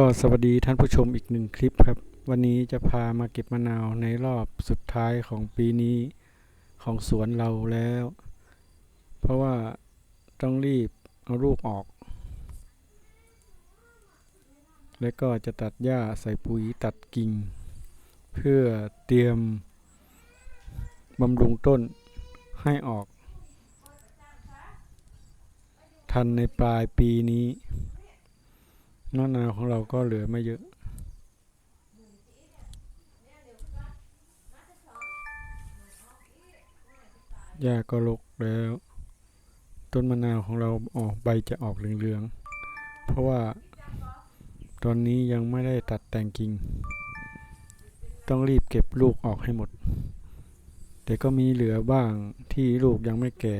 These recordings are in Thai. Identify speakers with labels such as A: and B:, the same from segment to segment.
A: ก็สวัสดีท่านผู้ชมอีกหนึ่งคลิปครับ วันนี้จะพามาเก็บมะนาวในรอบสุดท้ายของปีนี้ของสวนเราแล้ว เพราะว่าต้องรีบเอาลูกออก และก็จะตัดหญ้าใส่ปุ๋ยตัดกิ่ง เพื่อเตรียมบำรุงต้นให้ออก ทันในปลายปีนี้ มะนาวของเราก็เหลือไม่เยอะ หญ้าก็รกแล้ว ต้นมะนาวของเราออกใบจะออกเหลืองๆ เพราะว่าตอนนี้ยังไม่ได้ตัดแต่งกิ่ง ต้องรีบเก็บลูกออกให้หมด แต่ก็มีเหลือบ้างที่ลูกยังไม่แก่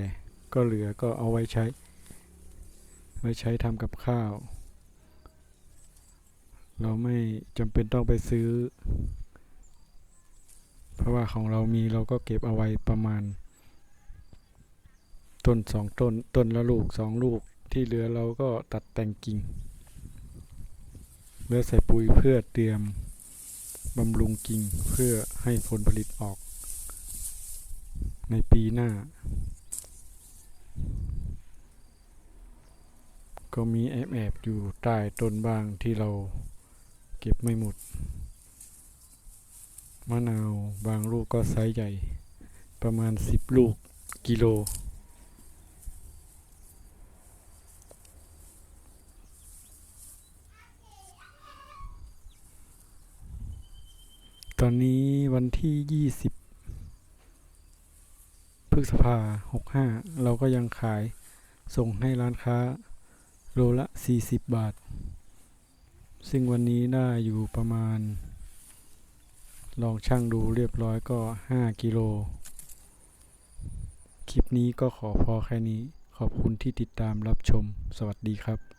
A: ก็เหลือก็เอาไว้ใช้ ไว้ใช้ทำกับข้าว เราไม่จำเป็นต้องไปซื้อ เพราะว่าของเรามีเราก็เก็บเอาไว้ประมาณ ต้นสองต้น ต้นละลูกสองลูกที่เหลือเราก็ตัดแต่งกิ่งเลือใส่ปุ๋ยเพื่อเตรียมบำรุงกิ่งเพื่อให้ผลผลิตออกในปีหน้า ก็มีแอบแอบๆอยู่ใต้ต้นบางที่เรา ก็บไม่หมด มะนาวบางลูกก็ไซส์ใหญ่ ประมาณ 10 ลูกกิโล ตอนนี้วันที่ 20 พฤษภา 65 เราก็ยังขายส่งให้ร้านค้า โลละ 40 บาท ซึ่งวันนี้ได้อยู่ประมาณ ลองช่างดูเรียบร้อยก็ 5 กิโล คลิปนี้ก็ขอพอแค่นี้ ขอบคุณที่ติดตามรับชม สวัสดีครับ